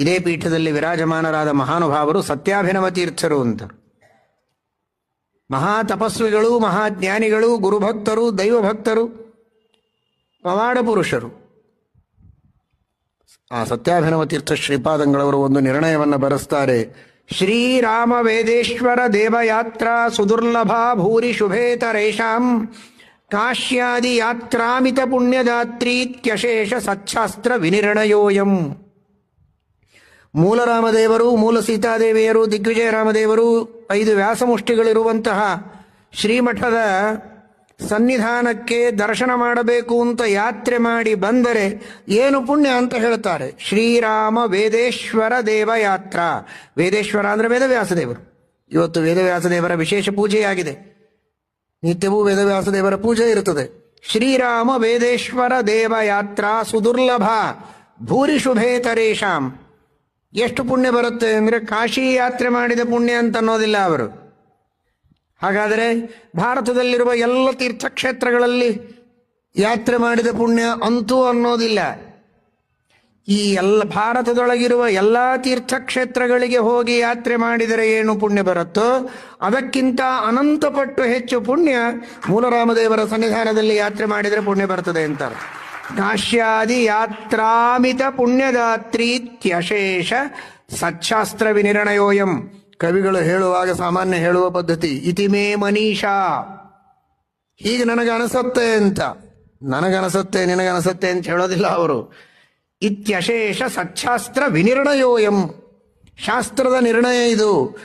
ಇದೇ ಪೀಠದಲ್ಲಿ ವಿರಾಜಮಾನರಾದ ಮಹಾನುಭಾವರು ಸತ್ಯಾಭಿನವ ತೀರ್ಥರು ಅಂತ. ಮಹಾ ತಪಸ್ವಿಗಳು ಮಹಾಜ್ಞಾನಿಗಳು ಗುರುಭಕ್ತರು ದೈವಭಕ್ತರು ಪವಾಡ ಪುರುಷರು. ಆ ಸತ್ಯಾಭಿನವ ತೀರ್ಥ ಶ್ರೀಪಾದಂಗಳವರು ಒಂದು ನಿರ್ಣಯವನ್ನು ಬರೆಸ್ತಾರೆ. ಶ್ರೀರಾಮ ವೇದೇಶ್ವರ ದೇವಯಾತ್ರಾ ಸುದುರ್ಲಭ ಭೂರಿ ಶುಭೇತರೇಷಾಂ ಕಾಶ್ಯಾದಿ ಯಾತ್ರಾಮಿತ ಪುಣ್ಯದಾತ್ರೀತ್ಯಶೇಷ ಸಚ್ಛಾಸ್ತ್ರ ವಿನಿರ್ಣಯೋಯಂ. ಮೂಲ ರಾಮದೇವರು ಮೂಲ ಸೀತಾದೇವಿಯರು, ದಿಗ್ವಿಜಯ ರಾಮದೇವರು, ಐದು ವ್ಯಾಸಮುಷ್ಟಿಗಳಿರುವಂತಹ ಶ್ರೀಮಠದ ಸನ್ನಿಧಾನಕ್ಕೆ ದರ್ಶನ ಮಾಡಬೇಕು ಅಂತ ಯಾತ್ರೆ ಮಾಡಿ ಬಂದರೆ ಏನು ಪುಣ್ಯ ಅಂತ ಹೇಳ್ತಾರೆ. ಶ್ರೀರಾಮ ವೇದೇಶ್ವರ ದೇವಯಾತ್ರ. ವೇದೇಶ್ವರ ಅಂದರೆ ವೇದವ್ಯಾಸದೇವರು. ಇವತ್ತು ವೇದವ್ಯಾಸದೇವರ ವಿಶೇಷ ಪೂಜೆಯಾಗಿದೆ. ನಿತ್ಯವೂ ವೇದವ್ಯಾಸದೇವರ ಪೂಜೆ ಇರುತ್ತದೆ. ಶ್ರೀರಾಮ ವೇದೇಶ್ವರ ದೇವಯಾತ್ರಾ ಸುದುರ್ಲಭ. ಭೂರಿ ಶುಭೇತರೇಶಾಂ ಎಷ್ಟು ಪುಣ್ಯ ಬರುತ್ತೆ ಅಂದರೆ ಕಾಶಿ ಯಾತ್ರೆ ಮಾಡಿದ ಪುಣ್ಯ ಅಂತ ಅನ್ನೋದಿಲ್ಲ ಅವರು. ಹಾಗಾದರೆ ಭಾರತದಲ್ಲಿರುವ ಎಲ್ಲ ತೀರ್ಥಕ್ಷೇತ್ರಗಳಲ್ಲಿ ಯಾತ್ರೆ ಮಾಡಿದ ಪುಣ್ಯ ಅಂತೂ ಅನ್ನೋದಿಲ್ಲ. ಈ ಎಲ್ಲ ಭಾರತದೊಳಗಿರುವ ಎಲ್ಲ ತೀರ್ಥಕ್ಷೇತ್ರಗಳಿಗೆ ಹೋಗಿ ಯಾತ್ರೆ ಮಾಡಿದರೆ ಏನು ಪುಣ್ಯ ಬರುತ್ತೋ ಅದಕ್ಕಿಂತ ಅನಂತ ಪಟ್ಟು ಹೆಚ್ಚು ಪುಣ್ಯ ಮೂಲರಾಮದೇವರ ಸನ್ನಿಧಾನದಲ್ಲಿ ಯಾತ್ರೆ ಮಾಡಿದರೆ ಪುಣ್ಯ ಬರ್ತದೆ ಅಂತಾರೆ. ಕಾಶ್ಯಾದಿ ಯಾತ್ರಾಮಿತ ಪುಣ್ಯದಾತ್ರೀತ್ಯಶೇಷ ಸಚ್ಛಾಸ್ತ್ರ ವಿನಿರ್ಣಯೋಯಂ ಕವಿಗಳು ಹೇಳುವಾಗ ಸಾಮಾನ್ಯ ಹೇಳುವ ಪದ್ಧತಿ, ಇತಿಮೇ ಮನೀಷಾ. ಹೀಗೆ ನನಗನಸತ್ತೆ ಅಂತ. ನನಗನಸತ್ತೆ, ನಿನಗನಸತ್ತೆ ಅಂತ ಹೇಳೋದಿಲ್ಲ ಅವರು. ಇತ್ಯಶೇಷ ಸಚ್ಛಾಸ್ತ್ರ ವಿನಿರ್ಣಯೋಯಂ ಶಾಸ್ತ್ರದ ನಿರ್ಣಯ ಇದು.